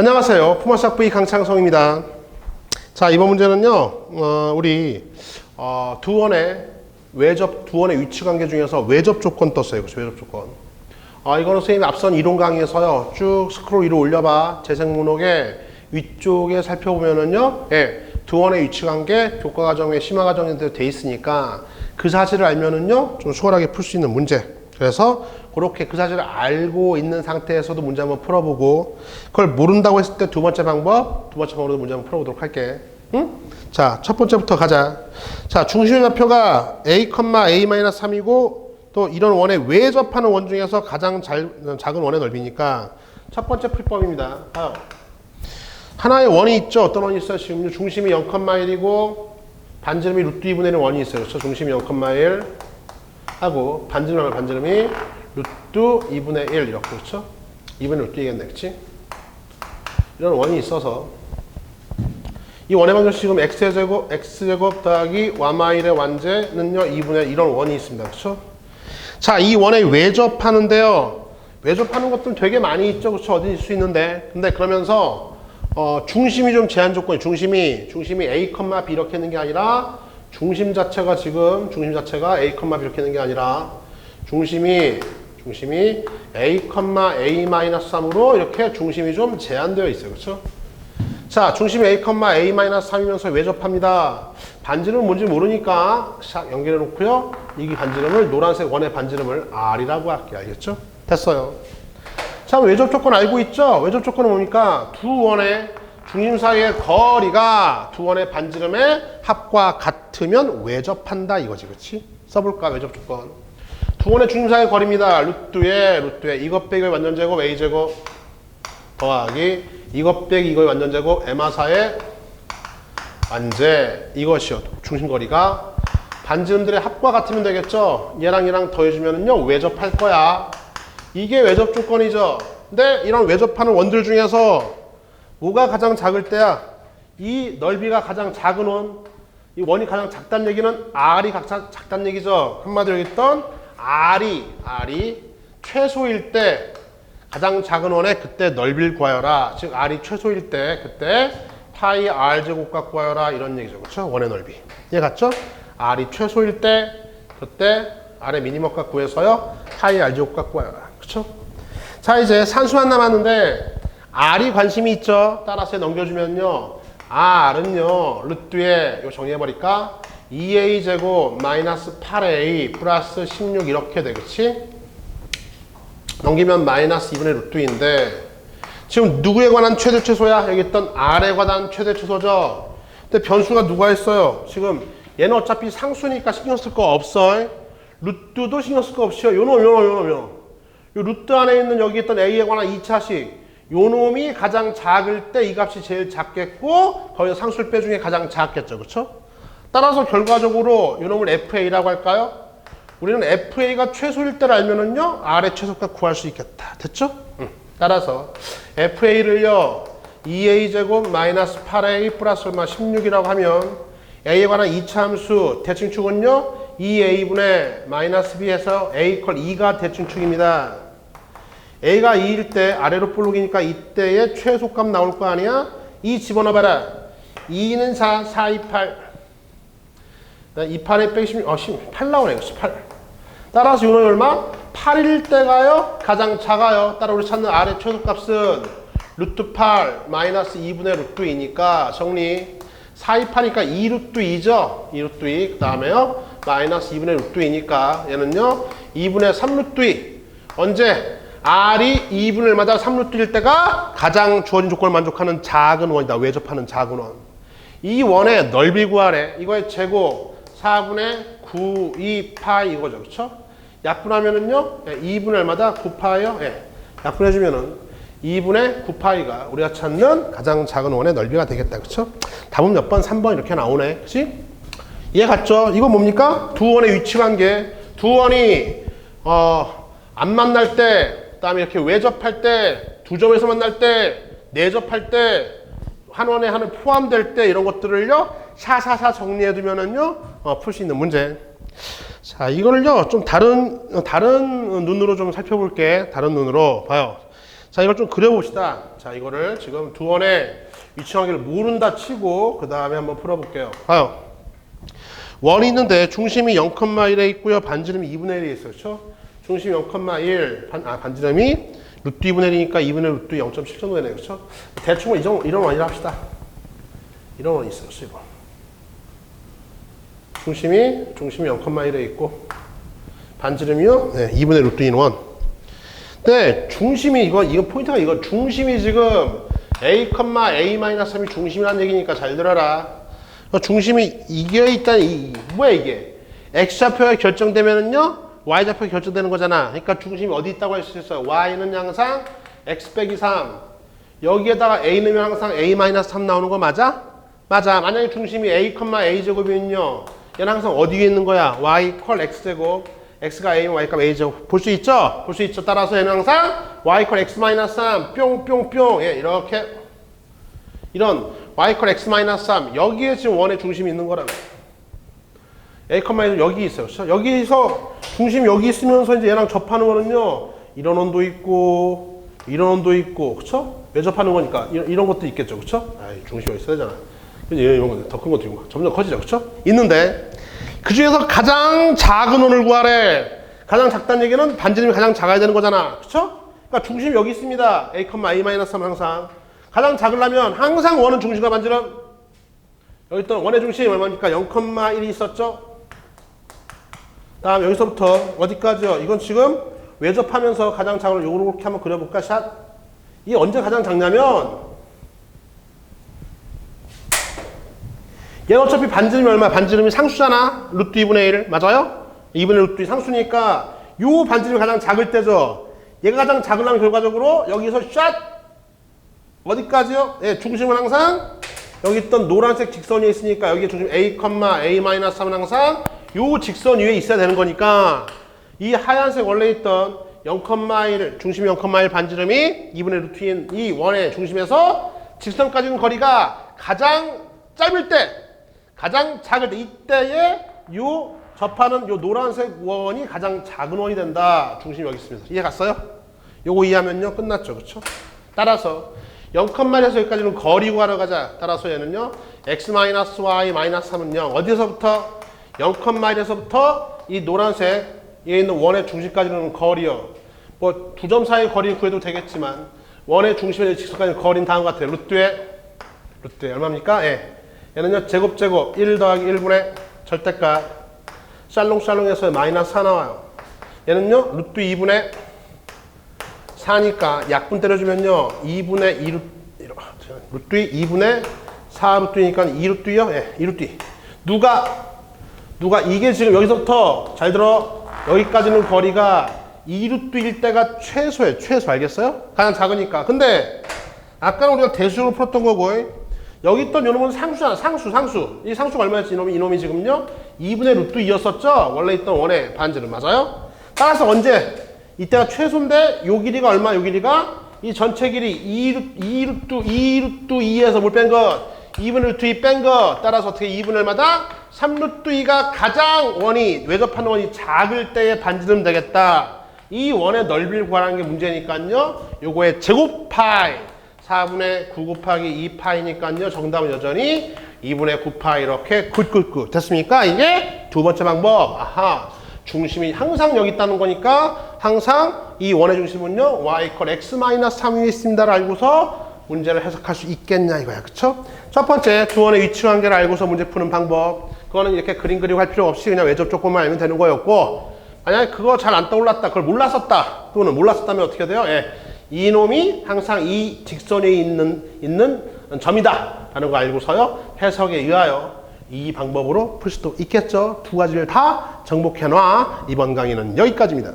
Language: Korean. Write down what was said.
안녕하세요. 푸마삭브이 강창성입니다. 자, 이번 문제는요, 어, 우리, 어, 두 원의 외접, 두 원의 위치 관계 중에서 외접 조건 떴어요. 그렇죠? 외접 조건. 아, 이거는 선생님이 앞선 이론 강의에서요, 쭉 스크롤 위로 올려봐. 재생 목록에 위쪽에 살펴보면은요, 예, 두 원의 위치 관계, 교과 과정에 심화 과정에 돼 있으니까 그 사실을 알면은요, 좀 수월하게 풀 수 있는 문제. 그래서 그렇게 그 사실을 알고 있는 상태에서도 문제 한번 풀어보고 그걸 모른다고 했을 때 두 번째 방법, 두 번째 방법으로 문제 한번 풀어보도록 할게. 응? 자, 첫 번째부터 가자. 자, 중심의 좌표가 a, a-3이고 또 이런 원에 외접하는 원 중에서 가장 잘, 작은 원의 넓이니까 첫 번째 풀법입니다. 봐요. 하나의 원이 있죠. 어떤 원이 있어요? 지금 중심이 0,1이고 반지름이 루트 2분의 1 원이 있어요. 그렇죠? 중심이 0,1 하고 반지름을 반지름이 루트 2분의 1 이렇게 그렇죠? 2분의 루트 2겠네 그치? 이런 원이 있어서 이 원의 방정식은 x제곱 x제곱 더하기 y의 완제는요 2분의 1 이런 원이 있습니다 그렇죠? 자 이 원에 외접하는데요 외접하는 것들은 되게 많이 있죠 그렇죠? 어디 있을 수 있는데 근데 그러면서 어, 중심이 좀 제한 조건이 중심이 중심이 a, b 이렇게 있는 게 아니라 중심 자체가 지금 중심 자체가 a, b 이렇게 있는 게 아니라 중심이 중심이 a, a-3으로 이렇게 중심이 좀 제한되어 있어요. 그렇죠? 자, 중심이 a, a-3이면서 외접합니다. 반지름 뭔지 모르니까 샥 연결해 놓고요. 이 반지름을 노란색 원의 반지름을 r이라고 할게요. 알겠죠? 됐어요. 자, 외접 조건 알고 있죠? 외접 조건은 뭡니까? 두 원의 중심 사이의 거리가 두 원의 반지름의 합과 같으면 외접한다 이거지, 그렇지? 써볼까 외접 조건. 두 원의 중심 사이의 거리입니다. 루트에 루트에 이것 빼기 완전 제곱 a 제곱 더하기 이것 빼기 이거의 완전 제곱 m하사의 완제 이것이요 중심 거리가 반지름들의 합과 같으면 되겠죠. 얘랑 얘랑 더해주면은요 외접할 거야. 이게 외접 조건이죠. 근데 이런 외접하는 원들 중에서 뭐가 가장 작을 때야? 이 넓이가 가장 작은 원, 이 원이 가장 작다는 얘기는 R이 각자 작다는 얘기죠. 한마디로 얘기했던 R이, R이 최소일 때 가장 작은 원의 그때 넓이를 구하여라. 즉 R이 최소일 때 그때 파이 R 제곱값 구하여라 이런 얘기죠. 그렇죠? 원의 넓이. 이해 갔죠? R이 최소일 때 그때 R의 미니멈값 구해서요. 파이 R 제곱값 구하여라. 그렇죠? 자 이제 산수 만 남았는데 R이 관심이 있죠. 따라서 넘겨주면요. R은요. 루트에 정리해버릴까? 2A 제곱 마이너스 8A 플러스 16 이렇게 되겠지? 넘기면 마이너스 2분의 루트인데 지금 누구에 관한 최대 최소야? 여기 있던 R에 관한 최대 최소죠? 근데 변수가 누가 있어요? 지금 얘는 어차피 상수니까 신경 쓸 거 없어. 루트도 신경 쓸 거 없이요. 요놈, 요놈, 요놈, 요놈. 요 루트 안에 있는 여기 있던 A에 관한 2차식. 요 놈이 가장 작을 때 이 값이 제일 작겠고 거기서 상수를 빼중에 가장 작겠죠. 그렇죠? 따라서 결과적으로 요 놈을 FA라고 할까요? 우리는 FA가 최소일 때를 알면은요. R의 최소값 구할 수 있겠다. 됐죠? 응. 따라서 FA를요. 2A 제곱 마이너스 8A 플러스 얼마 16이라고 하면 A에 관한 2차 함수 대칭축은요. 2A분의 마이너스 B에서 A 이퀄 2가 대칭축입니다. A가 2일 때 아래로 볼록이니까 이때의 최소값 나올 거 아니야? 2 집어넣어봐라. 2는 4, 4, 2, 8. 2, 8에 빼기 16, 어, 18 나오네, 18. 따라서 요놈이 얼마? 8일 때가요, 가장 작아요. 따라 우리 찾는 아래 최소값은 루트 8 마이너스 2분의 루트 2니까 정리. 4, 2, 8이니까 2 루트 2죠? 2 루트 2. 그 다음에요, 마이너스 2분의 루트 2니까 얘는요, 2분의 3 루트 2. 언제? R이 2분의 1마다 3루트일 때가 가장 주어진 조건을 만족하는 작은 원이다. 외접하는 작은 원. 이 원의 넓이 구하래. 이거의 제곱 4분의 9, 2, 파이 이거죠. 그렇죠? 약분하면은요. 2분의 1마다 9파이요. 예. 약분해 주면은 2분의 9파이가 우리가 찾는 가장 작은 원의 넓이가 되겠다. 그렇죠? 답은 몇 번? 3번 이렇게 나오네. 그렇지? 이해 갔죠? 이거 뭡니까? 두 원의 위치 관계. 두 원이 어, 안 만날 때 그다음에 이렇게 외접할 때, 두 점에서 만날 때, 내접할 때, 한 원에 하나 포함될 때 이런 것들을요 샤샤샤 정리해 두면은요 어, 풀 수 있는 문제. 자 이거를요 좀 다른 다른 눈으로 좀 살펴볼게. 다른 눈으로 봐요. 자 이걸 좀 그려봅시다. 자, 이거를 지금 두 원의 위치 관계를 모른다 치고 그 다음에 한번 풀어볼게요. 봐요. 원이 있는데 중심이 0,1에 있고요. 반지름이 2분의 1에 있어요. 그렇죠? 중심이 0,1, 반, 아, 반지름이 루트 2분의 1이니까 2분의 루트 0.7 정도 되네요. 그렇죠? 대충 이런, 이런 원이라 합시다. 이런 원이 있어요. 이거. 중심이 중심이 0,1에 있고 반지름이요? 네, 2분의 루트 2는 원. 근데 중심이 이거 이거 포인트가 이거 중심이 지금 a, a-3이 중심이라는 얘기니까 잘 들어라. 어, 중심이 이게 있다는 이 뭐야 이게? x 좌표가 결정되면은요 y 좌표가 결정되는 거잖아. 그러니까 중심이 어디 있다고 할 수 있어요. y는 항상 x 빼기 3. 여기에다가 a 넣으면 항상 a-3 나오는 거 맞아? 맞아. 만약에 중심이 a, a 제곱이면요. 얘는 항상 어디에 있는 거야? y 콜 x 제곱. x가 a면 y값 a 제곱. 볼수 있죠? 볼 수 있죠. 따라서 얘는 항상 y 콜 x 3 뿅뿅뿅. 예, 이렇게 이런 y 콜 x 3 여기에 지금 원의 중심이 있는 거라고. A, 1 여기 있어요. 그렇죠? 여기서 중심 여기 있으면서 이제 얘랑 접하는 거는요. 이런 원도 있고 이런 원도 있고 그렇죠? 왜 접하는 거니까 이런, 이런 것도 있겠죠. 그렇죠? 아, 중심이 여기 있어야 되잖아. 근데 이런 거 더큰 것도 있고 점점 커지죠. 그렇죠? 있는데 그 중에서 가장 작은 원을 구하래. 가장 작다는 얘기는 반지름이 가장 작아야 되는 거잖아. 그렇죠? 그러니까 중심이 여기 있습니다. a, a-3 항상. 가장 작으려면 항상 원은 중심과 반지름 여기 있던 원의 중심이 얼마입니까? 0,1이 있었죠? 다음 여기서부터 어디까지요? 이건 지금 외접하면서 가장 작은 요렇게 한번 그려볼까? 샷. 이게 언제 가장 작냐면 얘는 어차피 반지름이 얼마? 반지름이 상수잖아. 루트 2분의 1 맞아요? 2분의 루트 2 상수니까 요 반지름이 가장 작을 때죠. 얘가 가장 작으려면 결과적으로 여기서 샷 어디까지요? 예, 중심은 항상 여기 있던 노란색 직선 위에 있으니까 여기 중심 a, a-3은 항상 요 직선 위에 있어야 되는 거니까 이 하얀색 원래 있던 0,1 중심 0,1 반지름이 2분의 루트인 이 원의 중심에서 직선까지는 거리가 가장 짧을 때 가장 작을 때 이때에 요 접하는 요 노란색 원이 가장 작은 원이 된다. 중심이 여기 있습니다. 이해 갔어요? 요거 이해하면요 끝났죠. 그렇죠? 따라서 0,1에서 여기까지는 거리 구하러 가자. 따라서 얘는요 x-y-3은 0 어디서부터 0,1에서부터 이 노란색 에 있는 원의 중심까지는 거리요. 뭐 두 점 사이 거리 구해도 되겠지만 원의 중심에 직선까지 거리는 다음 것 같아요. 루트에 루트에 얼마입니까? 예. 얘는요 제곱 제곱 1 더하기 1분의 절대값 샬롱샬롱해서 마이너스 4 나와요. 얘는요 루트 2분의 4니까 약분 때려주면요 2분의 2 루트 2분의 4 루트니까 2 루트요? 예, 2 루트. 누가 누가 이게 지금 여기서부터 잘 들어 여기까지는 거리가 2루트일 때가 최소예요. 최소 알겠어요? 가장 작으니까. 근데 아까 우리가 대수로 풀었던 거고 여기 있던 요놈은 상수잖아. 상수, 상수. 이 상수가 얼마였지? 이놈이, 이놈이 지금요? 2분의 루트 2였었죠? 원래 있던 원의 반지름. 맞아요? 따라서 언제? 이때가 최소인데 요 길이가 얼마? 요 길이가? 이 전체 길이 2루트, 2루트, 2루트 2에서 뭘 뺀 것? 2분의 루트 2 뺀 것. 따라서 어떻게 2분의 얼마다? 3루트 2가 가장 원이, 외접하는 원이 작을 때의 반지름 되겠다. 이 원의 넓이를 구하는 게 문제니까요. 요거의 제곱 파이. 4분의 9 곱하기 2파이니까요. 정답은 여전히 2분의 9파 이렇게 굿굿굿 됐습니까? 이게 두 번째 방법. 아하. 중심이 항상 여기 있다는 거니까 항상 이 원의 중심은요. y 콜 x-3이 있습니다를 알고서 문제를 해석할 수 있겠냐 이거야. 그쵸? 첫 번째 두 원의 위치 관계를 알고서 문제 푸는 방법. 그거는 이렇게 그림 그리고 할 필요 없이 그냥 외접 조건만 알면 되는 거였고 만약에 그거 잘 안 떠올랐다. 그걸 몰랐었다. 또는 몰랐었다면 어떻게 돼요? 예. 이놈이 항상 이 직선에 있는, 있는 점이다. 라는 거 알고서요. 해석에 의하여 이 방법으로 풀 수도 있겠죠. 두 가지를 다 정복해 놔. 이번 강의는 여기까지입니다.